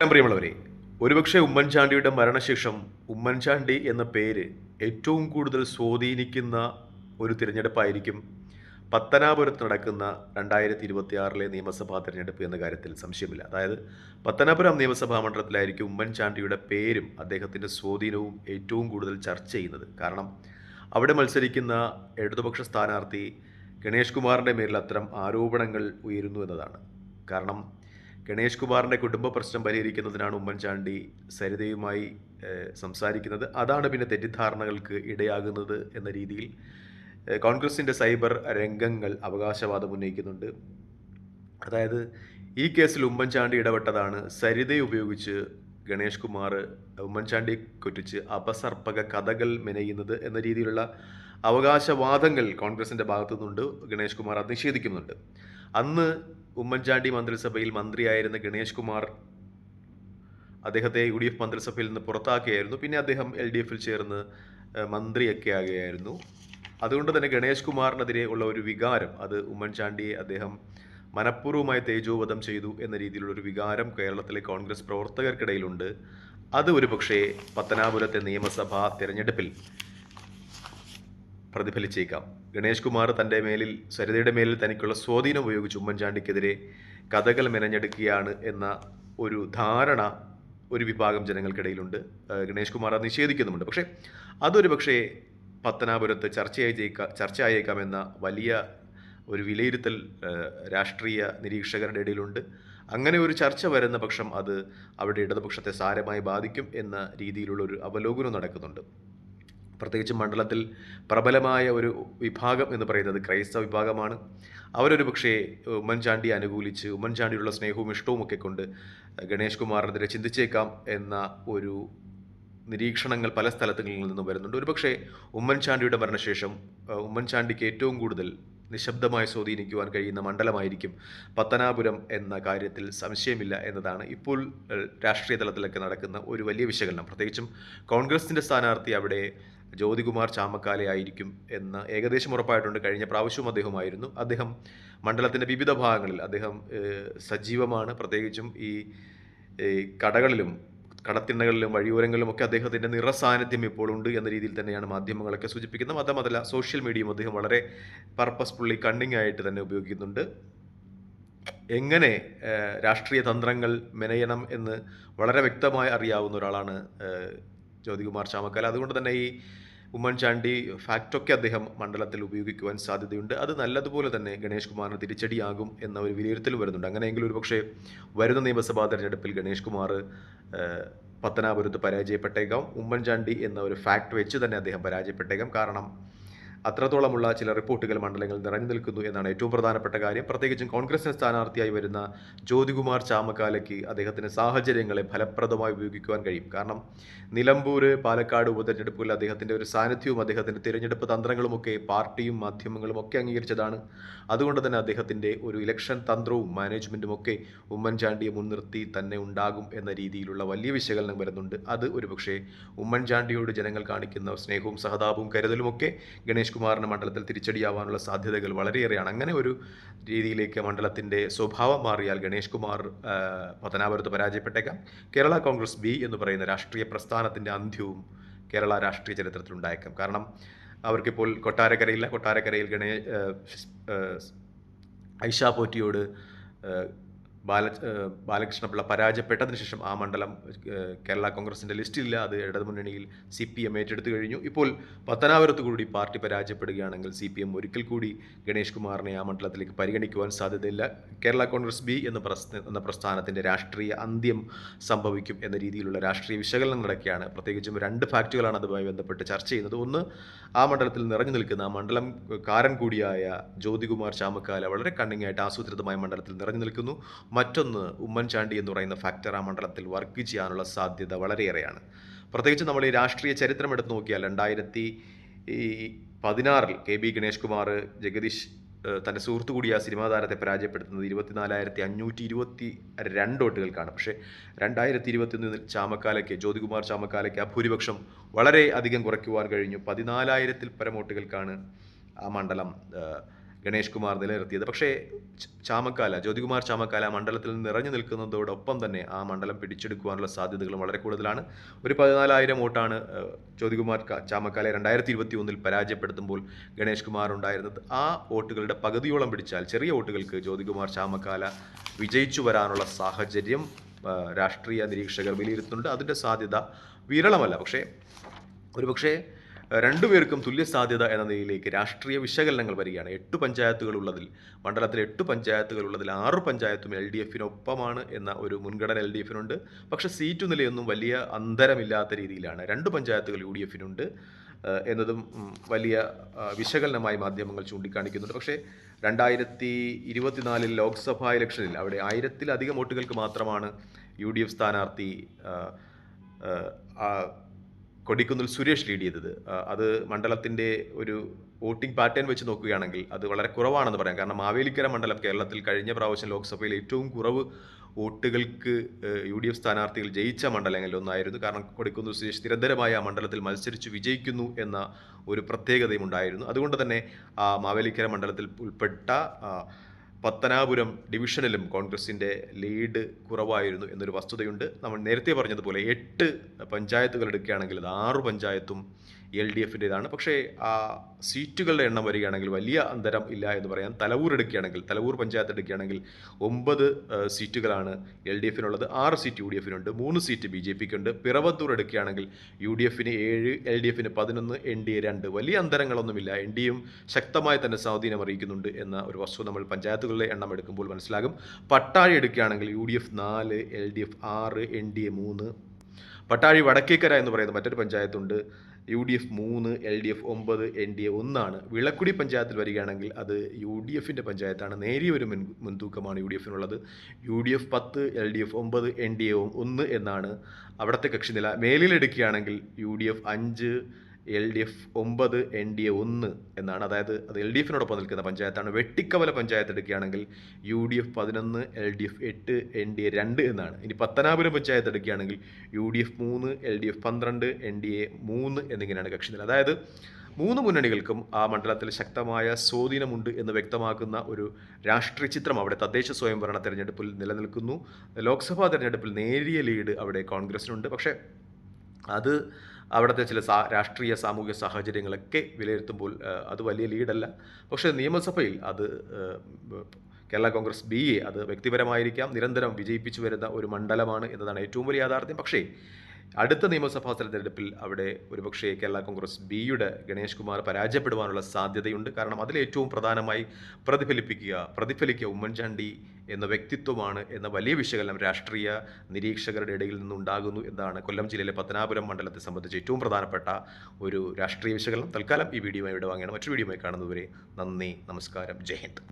പ്രിയമുള്ളവരെ ഒരുപക്ഷെ ഉമ്മൻചാണ്ടിയുടെ മരണശേഷം ഉമ്മൻചാണ്ടി എന്ന പേര് ഏറ്റവും കൂടുതൽ സ്വാധീനിക്കുന്ന ഒരു തിരഞ്ഞെടുപ്പായിരിക്കും പത്തനാപുരത്ത് നടക്കുന്ന രണ്ടായിരത്തി ഇരുപത്തി ആറിലെ നിയമസഭാ തിരഞ്ഞെടുപ്പ് എന്ന കാര്യത്തിൽ സംശയമില്ല. അതായത് പത്തനാപുരം നിയമസഭാ മണ്ഡലത്തിലായിരിക്കും ഉമ്മൻചാണ്ടിയുടെ പേരും അദ്ദേഹത്തിന്റെ സ്വാധീനവും ഏറ്റവും കൂടുതൽ ചർച്ച ചെയ്യുന്നത്. കാരണം അവിടെ മത്സരിക്കുന്ന ഇടതുപക്ഷ സ്ഥാനാർത്ഥി ഗണേഷ് കുമാറിന്റെ മേലിൽ അത്തരം ആരോപണങ്ങൾ ഉയരുന്നു എന്നതാണ്. കാരണം ഗണേഷ് കുമാറിന്റെ കുടുംബ പ്രശ്നം പരിഹരിക്കുന്നതിനാണ് ഉമ്മൻചാണ്ടി സരിതയുമായി സംസാരിക്കുന്നത്. അതാണ് പിന്നെ തെറ്റിദ്ധാരണകൾക്ക് ഇടയാകുന്നത് എന്ന രീതിയിൽ കോൺഗ്രസിന്റെ സൈബർ രംഗങ്ങൾ അവകാശവാദം ഉന്നയിക്കുന്നുണ്ട്. അതായത് ഈ കേസിൽ ഉമ്മൻചാണ്ടി ഇടപെട്ടതാണ്. സരിതയെ ഉപയോഗിച്ച് ഗണേഷ് കുമാർ ഉമ്മൻചാണ്ടി കുറ്റിച്ച് അപസർപ്പക കഥകൾ മെനയുന്നത് എന്ന രീതിയിലുള്ള അവകാശവാദങ്ങൾ കോൺഗ്രസിന്റെ ഭാഗത്തു നിന്നുണ്ട് ഗണേഷ് കുമാർ അത് നിഷേധിക്കുന്നുണ്ട്. അന്ന് ഉമ്മൻചാണ്ടി മന്ത്രിസഭയിൽ മന്ത്രിയായിരുന്ന ഗണേഷ് കുമാർ അദ്ദേഹത്തെ യു ഡി എഫ് മന്ത്രിസഭയിൽ നിന്ന് പുറത്താക്കിയായിരുന്നു. പിന്നെ അദ്ദേഹം എൽ ഡി എഫിൽ ചേർന്ന് മന്ത്രിയൊക്കെ ആകുകയായിരുന്നു. അതുകൊണ്ട് തന്നെ ഗണേഷ് കുമാറിനെതിരെ ഉള്ള ഒരു വികാരം അത് ഉമ്മൻചാണ്ടിയെ അദ്ദേഹം മനഃപൂർവമായി തേജോവധം ചെയ്തു എന്ന രീതിയിലുള്ള ഒരു വികാരം കേരളത്തിലെ കോൺഗ്രസ് പ്രവർത്തകർക്കിടയിലുണ്ട്. അത് ഒരു പക്ഷേ പത്തനാപുരത്തെ നിയമസഭാ തിരഞ്ഞെടുപ്പിൽ പ്രതിഫലിച്ചേക്കാം. ഗണേഷ് കുമാർ തന്റെ മേലിൽ സരിതയുടെ മേലിൽ തനിക്കുള്ള സ്വാധീനം ഉപയോഗിച്ച് ഉമ്മൻചാണ്ടിക്കെതിരെ കഥകൾ മെനഞ്ഞെടുക്കുകയാണ് എന്ന ഒരു ധാരണ ഒരു വിഭാഗം ജനങ്ങൾക്കിടയിലുണ്ട്. ഗണേഷ് കുമാർ അത് നിഷേധിക്കുന്നുമുണ്ട്. പക്ഷേ അതൊരു പക്ഷേ പത്തനാപുരത്ത് ചർച്ചയായി ചർച്ചയായേക്കാമെന്ന വലിയ ഒരു വിലയിരുത്തൽ രാഷ്ട്രീയ നിരീക്ഷകരുടെ ഇടയിലുണ്ട്. അങ്ങനെ ഒരു ചർച്ച വരുന്ന പക്ഷം അത് അവിടെ ഇടതുപക്ഷത്തെ സാരമായി ബാധിക്കും എന്ന രീതിയിലുള്ള ഒരു അവലോകനം നടക്കുന്നുണ്ട്. പ്രത്യേകിച്ച് മണ്ഡലത്തിൽ പ്രബലമായ ഒരു വിഭാഗം എന്ന് പറയുന്നത് ക്രൈസ്തവ വിഭാഗമാണ്. അവരൊരു പക്ഷേ ഉമ്മൻചാണ്ടിയെ അനുകൂലിച്ച് ഉമ്മൻചാണ്ടിയുള്ള സ്നേഹവും ഇഷ്ടവും ഒക്കെ കൊണ്ട് ഗണേഷ് കുമാറിനെതിരെ ചിന്തിച്ചേക്കാം എന്ന ഒരു നിരീക്ഷണങ്ങൾ പല സ്ഥലത്തുകളിൽ നിന്നും വരുന്നുണ്ട്. ഒരുപക്ഷെ ഉമ്മൻചാണ്ടിയുടെ മരണശേഷം ഉമ്മൻചാണ്ടിക്ക് ഏറ്റവും കൂടുതൽ നിശബ്ദമായി സ്വാധീനിക്കുവാൻ കഴിയുന്ന മണ്ഡലമായിരിക്കും പത്തനാപുരം എന്ന കാര്യത്തിൽ സംശയമില്ല എന്നതാണ് ഇപ്പോൾ രാഷ്ട്രീയ തലത്തിലൊക്കെ നടക്കുന്ന ഒരു വലിയ വിശകലനം. പ്രത്യേകിച്ചും കോൺഗ്രസിന്റെ സ്ഥാനാർത്ഥി അവിടെ ജ്യോതികുമാർ ചാമക്കാലെ ആയിരിക്കും എന്ന് ഏകദേശം ഉറപ്പായിട്ടുണ്ട്. കഴിഞ്ഞ പ്രാവശ്യവും അദ്ദേഹമായിരുന്നു അദ്ദേഹം മണ്ഡലത്തിന്റെ വിവിധ ഭാഗങ്ങളിൽ അദ്ദേഹം സജീവമാണ്. പ്രത്യേകിച്ചും ഈ കടകളിലും കടത്തിണ്ണകളിലും വഴിയോരങ്ങളിലും ഒക്കെ അദ്ദേഹത്തിന്റെ നിറസാന്നിധ്യം ഇപ്പോൾ ഉണ്ട് എന്ന രീതിയിൽ തന്നെയാണ് മാധ്യമങ്ങളൊക്കെ സൂചിപ്പിക്കുന്നത്. മാത്രമല്ല സോഷ്യൽ മീഡിയയും അദ്ദേഹം വളരെ പർപ്പസ്ഫുള്ളി കണ്ണിങ് ആയിട്ട് തന്നെ ഉപയോഗിക്കുന്നുണ്ട്. എങ്ങനെ രാഷ്ട്രീയ തന്ത്രങ്ങൾ മെനയണം എന്ന് വളരെ വ്യക്തമായി അറിയാവുന്ന ഒരാളാണ് ജ്യോതികുമാർ ചാമക്കാല അതുകൊണ്ട് തന്നെ ഈ ഉമ്മൻചാണ്ടി ഫാക്ടൊക്കെ അദ്ദേഹം മണ്ഡലത്തിൽ ഉപയോഗിക്കുവാൻ സാധ്യതയുണ്ട്. അത് നല്ലതുപോലെ തന്നെ ഗണേഷ് കുമാറിന് തിരിച്ചടിയാകും എന്ന ഒരു വിലയിരുത്തൽ വരുന്നുണ്ട്. അങ്ങനെയെങ്കിൽ ഒരുപക്ഷെ വരുന്ന നിയമസഭാ തെരഞ്ഞെടുപ്പിൽ ഗണേഷ് കുമാർ പത്തനാപുരത്ത് പരാജയപ്പെട്ടേക്കാം. ഉമ്മൻചാണ്ടി എന്ന ഒരു ഫാക്ട് വെച്ച് തന്നെ അദ്ദേഹം പരാജയപ്പെട്ടേക്കാം. കാരണം അത്രത്തോളമുള്ള ചില റിപ്പോർട്ടുകൾ മണ്ഡലങ്ങളിൽ നിറഞ്ഞു നിൽക്കുന്നു എന്നാണ് ഏറ്റവും പ്രധാനപ്പെട്ട കാര്യം. പ്രത്യേകിച്ചും കോൺഗ്രസിന് സ്ഥാനാർത്ഥിയായി വരുന്ന ജ്യോതികുമാർ ചാമക്കാലയ്ക്ക് അദ്ദേഹത്തിന് സാഹചര്യങ്ങളെ ഫലപ്രദമായി ഉപയോഗിക്കുവാൻ കഴിയും. കാരണം നിലമ്പൂർ പാലക്കാട് ഉപതെരഞ്ഞെടുപ്പുകളിൽ അദ്ദേഹത്തിന്റെ ഒരു സാന്നിധ്യവും അദ്ദേഹത്തിന്റെ തിരഞ്ഞെടുപ്പ് തന്ത്രങ്ങളുമൊക്കെ പാർട്ടിയും മാധ്യമങ്ങളും ഒക്കെ അംഗീകരിച്ചതാണ്. അതുകൊണ്ട് തന്നെ അദ്ദേഹത്തിന്റെ ഒരു ഇലക്ഷൻ തന്ത്രവും മാനേജ്മെന്റും ഒക്കെ ഉമ്മൻചാണ്ടിയെ മുൻനിർത്തി തന്നെ ഉണ്ടാകും എന്ന രീതിയിലുള്ള വലിയ വിശകലനം വരുന്നുണ്ട്. അത് ഒരുപക്ഷേ ഉമ്മൻചാണ്ടിയോട് ജനങ്ങൾ കാണിക്കുന്ന സ്നേഹവും സഹതാപവും കരുതലുമൊക്കെ ഗണേഷ് കുമാറിന് മണ്ഡലത്തിൽ തിരിച്ചടിയാവാനുള്ള സാധ്യതകൾ വളരെയേറെയാണ്. അങ്ങനെ ഒരു രീതിയിലേക്ക് മണ്ഡലത്തിന്റെ സ്വഭാവം മാറിയാൽ ഗണേഷ് കുമാർ പത്തനാപുരത്ത് പരാജയപ്പെട്ടേക്കാം. കേരള കോൺഗ്രസ് ബി എന്ന് പറയുന്ന രാഷ്ട്രീയ പ്രസ്ഥാനത്തിന്റെ അന്ത്യവും കേരള രാഷ്ട്രീയ ചരിത്രത്തിൽ ഉണ്ടായേക്കാം കാരണം അവർക്കിപ്പോൾ കൊട്ടാരക്കരയില്ല. കൊട്ടാരക്കരയിൽ ഗണേ ഐഷ പോറ്റിയോട് ബാല ബാലകൃഷ്ണപിള്ള പരാജയപ്പെട്ടതിന് ശേഷം ആ മണ്ഡലം കേരള കോൺഗ്രസിന്റെ ലിസ്റ്റിലില്ല. അത് ഇടതുമുന്നണിയിൽ സി പി എം ഏറ്റെടുത്തു കഴിഞ്ഞു. ഇപ്പോൾ പത്തനാപുരത്ത് കൂടി പാർട്ടി പരാജയപ്പെടുകയാണെങ്കിൽ സി പി എം ഒരിക്കൽ കൂടി ഗണേഷ് കുമാറിനെ ആ മണ്ഡലത്തിലേക്ക് പരിഗണിക്കുവാൻ സാധ്യതയില്ല. കേരള കോൺഗ്രസ് ബി എന്ന പ്രസ്ഥ എന്ന പ്രസ്ഥാനത്തിന്റെ രാഷ്ട്രീയ അന്ത്യം സംഭവിക്കും എന്ന രീതിയിലുള്ള രാഷ്ട്രീയ വിശകലനം നടക്കുകയാണ്. പ്രത്യേകിച്ചും രണ്ട് ഫാക്റ്റുകളാണ് അതുമായി ബന്ധപ്പെട്ട് ചർച്ച ചെയ്യുന്നത്. ഒന്ന് ആ മണ്ഡലത്തിൽ നിറഞ്ഞു നിൽക്കുന്ന ആ മണ്ഡലം കാരൻ കൂടിയായ ജ്യോതികുമാർ ചാമക്കാല വളരെ കണ്ണിങ്ങായിട്ട് ആസൂത്രിതമായ മണ്ഡലത്തിൽ നിറഞ്ഞു നിൽക്കുന്നു. മറ്റൊന്ന് ഉമ്മൻചാണ്ടി എന്ന് പറയുന്ന ഫാക്ടർ ആ മണ്ഡലത്തിൽ വർക്ക് ചെയ്യാനുള്ള സാധ്യത വളരെയേറെയാണ്. പ്രത്യേകിച്ച് നമ്മൾ ഈ രാഷ്ട്രീയ ചരിത്രം എടുത്തു നോക്കിയാൽ രണ്ടായിരത്തി ഈ പതിനാറിൽ കെ ബി ഗണേഷ് കുമാർ ജഗദീഷ് തന്റെ സുഹൃത്തു കൂടി ആ സിനിമാ താരത്തെ പരാജയപ്പെടുത്തുന്നത് ഇരുപത്തിനാലായിരത്തി അഞ്ഞൂറ്റി ഇരുപത്തി രണ്ട് വോട്ടുകൾക്കാണ്. പക്ഷേ രണ്ടായിരത്തി ഇരുപത്തിയൊന്നിൽ ചാമക്കാലയ്ക്ക് ജ്യോതികുമാർ ചാമക്കാലയ്ക്ക് ആ ഭൂരിപക്ഷം വളരെ അധികം കുറയ്ക്കുവാൻ കഴിഞ്ഞു. പതിനാലായിരത്തിൽ പരം വോട്ടുകൾക്കാണ് ആ മണ്ഡലം ഗണേഷ് കുമാർ നിലനിർത്തിയത്. പക്ഷേ ചാമക്കാല ജ്യോതികുമാർ ചാമക്കാല മണ്ഡലത്തിൽ നിറഞ്ഞു നിൽക്കുന്നതോടൊപ്പം തന്നെ ആ മണ്ഡലം പിടിച്ചെടുക്കുവാനുള്ള സാധ്യതകളും വളരെ കൂടുതലാണ്. ഒരു പതിനാലായിരം വോട്ടാണ് ജ്യോതികുമാർ ചാമക്കാല രണ്ടായിരത്തി ഇരുപത്തി ഒന്നിൽ പരാജയപ്പെടുത്തുമ്പോൾ ഗണേഷ് കുമാർ ഉണ്ടായിരുന്നത്. ആ വോട്ടുകളുടെ പകുതിയോളം പിടിച്ചാൽ ചെറിയ വോട്ടുകൾക്ക് ജ്യോതികുമാർ ചാമക്കാല വിജയിച്ചു വരാനുള്ള സാഹചര്യം രാഷ്ട്രീയ നിരീക്ഷകർ വിലയിരുത്തുന്നുണ്ട്. അതിന്റെ സാധ്യത വിരളമല്ല. പക്ഷേ ഒരുപക്ഷേ രണ്ടുപേർക്കും തുല്യ സാധ്യത എന്ന നിലയിലേക്ക് രാഷ്ട്രീയ വിശകലനങ്ങൾ വരികയാണ്. എട്ട് പഞ്ചായത്തുകളുള്ളതിൽ മണ്ഡലത്തിൽ എട്ട് പഞ്ചായത്തുകളുള്ളതിൽ ആറ് പഞ്ചായത്തും എൽ ഡി എഫിനൊപ്പമാണ് എന്ന ഒരു മുൻഗണന എൽ ഡി എഫിനുണ്ട്. പക്ഷേ സീറ്റ് നിലയൊന്നും വലിയ അന്തരമില്ലാത്ത രീതിയിലാണ്. രണ്ട് പഞ്ചായത്തുകൾ യു ഡി എഫിനുണ്ട് എന്നതും വലിയ വിശകലനമായി മാധ്യമങ്ങൾ ചൂണ്ടിക്കാണിക്കുന്നുണ്ട്. പക്ഷേ രണ്ടായിരത്തി ഇരുപത്തിനാലിൽ ലോക്സഭാ ഇലക്ഷനിൽ അവിടെ ആയിരത്തിലധികം വോട്ടുകൾക്ക് മാത്രമാണ് യു ഡി എഫ് സ്ഥാനാർത്ഥി കൊടിക്കുന്നിൽ സുരേഷ് ലീഡ് ചെയ്തത്. അത് മണ്ഡലത്തിന്റെ ഒരു വോട്ടിംഗ് പാറ്റേൺ വെച്ച് നോക്കുകയാണെങ്കിൽ അത് വളരെ കുറവാണെന്ന് പറയാം. കാരണം മാവേലിക്കര മണ്ഡലം കേരളത്തിൽ കഴിഞ്ഞ പ്രാവശ്യം ലോക്സഭയിൽ ഏറ്റവും കുറവ് വോട്ടുകൾക്ക് യു ഡി എഫ് സ്ഥാനാർത്ഥികൾ ജയിച്ച മണ്ഡലങ്ങളിൽ ഒന്നായിരുന്നു കാരണം കൊടിക്കുന്നിൽ സുരേഷ് നിരന്തരമായി ആ മണ്ഡലത്തിൽ മത്സരിച്ച് വിജയിക്കുന്നു എന്ന ഒരു പ്രത്യേകതയും ഉണ്ടായിരുന്നു. അതുകൊണ്ട് തന്നെ മാവേലിക്കര മണ്ഡലത്തിൽ ഉൾപ്പെട്ട പത്തനാപുരം ഡിവിഷനിലും കോൺഗ്രസിന്റെ ലീഡ് കുറവായിരുന്നു എന്നൊരു വസ്തുതയുണ്ട്. നമ്മൾ നേരത്തെ പറഞ്ഞതുപോലെ എട്ട് പഞ്ചായത്തുകൾ എടുക്കുകയാണെങ്കിൽ അത് ആറ് പഞ്ചായത്തും എൽ ഡി എഫിന്റെതാണ്. പക്ഷേ ആ സീറ്റുകളുടെ എണ്ണം വരികയാണെങ്കിൽ വലിയ അന്തരം ഇല്ല എന്ന് പറയാം തലവൂർ എടുക്കുകയാണെങ്കിൽ തലവൂർ പഞ്ചായത്ത് എടുക്കുകയാണെങ്കിൽ ഒമ്പത് സീറ്റുകളാണ് എൽ ഡി എഫിനുള്ളത്. ആറ് സീറ്റ് യു ഡി എഫിനുണ്ട്. മൂന്ന് സീറ്റ് ബി ജെ പിക്കുണ്ട്. പിറവത്തൂർ എടുക്കുകയാണെങ്കിൽ യു ഡി എഫിന് ഏഴ് എൽ ഡി എഫിന് പതിനൊന്ന് എൻ ഡി എ രണ്ട്. വലിയ അന്തരങ്ങളൊന്നുമില്ല. എൻ ഡി എയും ശക്തമായി തന്നെ സ്വാധീനം അറിയിക്കുന്നുണ്ട് എന്ന ഒരു വസ്തു നമ്മൾ പഞ്ചായത്തുകളുടെ എണ്ണം എടുക്കുമ്പോൾ മനസ്സിലാകും. പട്ടാഴി എടുക്കുകയാണെങ്കിൽ യു ഡി എഫ് നാല് എൽ ഡി എഫ് ആറ് എൻ ഡി എ മൂന്ന്. പട്ടാഴി വടക്കേക്കര എന്ന് പറയുന്ന മറ്റൊരു പഞ്ചായത്തുണ്ട്. യു ഡി എഫ് മൂന്ന് എൽ ഡി എഫ് ഒമ്പത് എൻ ഡി എ ഒന്നാണ്. വിളക്കുടി പഞ്ചായത്തിൽ വരികയാണെങ്കിൽ അത് യു ഡി എഫിന്റെ പഞ്ചായത്താണ്. നേരിയ ഒരു മുൻ മുൻതൂക്കമാണ് യു ഡി എഫിനുള്ളത്. യു ഡി എഫ് പത്ത് എൽ ഡി എഫ് ഒമ്പത് എൻ ഡി എ ഒന്ന് എന്നാണ് അവിടുത്തെ കക്ഷിനില. മേലിലെടുക്കുകയാണെങ്കിൽ യു ഡി എഫ് അഞ്ച് എൽ ഡി എഫ് ഒമ്പത് എൻ ഡി എ ഒന്ന് എന്നാണ്. അതായത് അത് എൽ ഡി എഫിനോടൊപ്പം നിൽക്കുന്ന പഞ്ചായത്താണ്. വെട്ടിക്കവല പഞ്ചായത്ത് എടുക്കുകയാണെങ്കിൽ യു ഡി എഫ് പതിനൊന്ന് എൽ ഡി എഫ് എട്ട് എൻ ഡി എ രണ്ട് എന്നാണ്. ഇനി പത്തനാപുരം പഞ്ചായത്ത് എടുക്കുകയാണെങ്കിൽ യു ഡി എഫ് മൂന്ന് എൽ ഡി എഫ് പന്ത്രണ്ട് എൻ ഡി എ മൂന്ന് എന്നിങ്ങനെയാണ് കക്ഷി നില. അതായത് മൂന്ന് മുന്നണികൾക്കും ആ മണ്ഡലത്തിൽ ശക്തമായ സ്വാധീനമുണ്ട് എന്ന് വ്യക്തമാക്കുന്ന ഒരു രാഷ്ട്രീയ ചിത്രം അവിടെ തദ്ദേശ സ്വയംഭരണ തെരഞ്ഞെടുപ്പിൽ നിലനിൽക്കുന്നു. ലോക്സഭാ തെരഞ്ഞെടുപ്പിൽ നേരിയ ലീഡ് അവിടെ കോൺഗ്രസിനുണ്ട്. പക്ഷേ അത് അവിടുത്തെ ചില സാ രാഷ്ട്രീയ സാമൂഹിക സാഹചര്യങ്ങളൊക്കെ വിലയിരുത്തുമ്പോൾ അത് വലിയ ലീഡല്ല. പക്ഷേ നിയമസഭയിൽ അത് കേരള കോൺഗ്രസ് ബി എ അത് വ്യക്തിപരമായിരിക്കാം നിരന്തരം വിജയിപ്പിച്ചു വരുന്ന ഒരു മണ്ഡലമാണ് എന്നതാണ് ഏറ്റവും വലിയ യാഥാർത്ഥ്യം. പക്ഷേ അടുത്ത നിയമസഭാ തെരഞ്ഞെടുപ്പിൽ അവിടെ ഒരുപക്ഷേ കേരള കോൺഗ്രസ് ബിയുടെ ഗണേഷ് കുമാർ പരാജയപ്പെടുവാനുള്ള സാധ്യതയുണ്ട്. കാരണം അതിലേറ്റവും പ്രധാനമായി പ്രതിഫലിപ്പിക്കുക പ്രതിഫലിക്കുക ഉമ്മൻചാണ്ടി എന്ന വ്യക്തിത്വമാണ് എന്ന വലിയ വിശകലനം രാഷ്ട്രീയ നിരീക്ഷകരുടെ ഇടയിൽ നിന്നുണ്ടാകുന്നു എന്നാണ് കൊല്ലം ജില്ലയിലെ പത്തനാപുരം മണ്ഡലത്തെ സംബന്ധിച്ച് ഏറ്റവും പ്രധാനപ്പെട്ട ഒരു രാഷ്ട്രീയ വിശകലനം. തൽക്കാലം ഈ വീഡിയോ ഇവിടെ വാങ്ങിയാണ് മറ്റൊരു വീഡിയോയുമായി കാണുന്നതുവരെ നന്ദി നമസ്കാരം. ജയ് ഹിന്ദ്.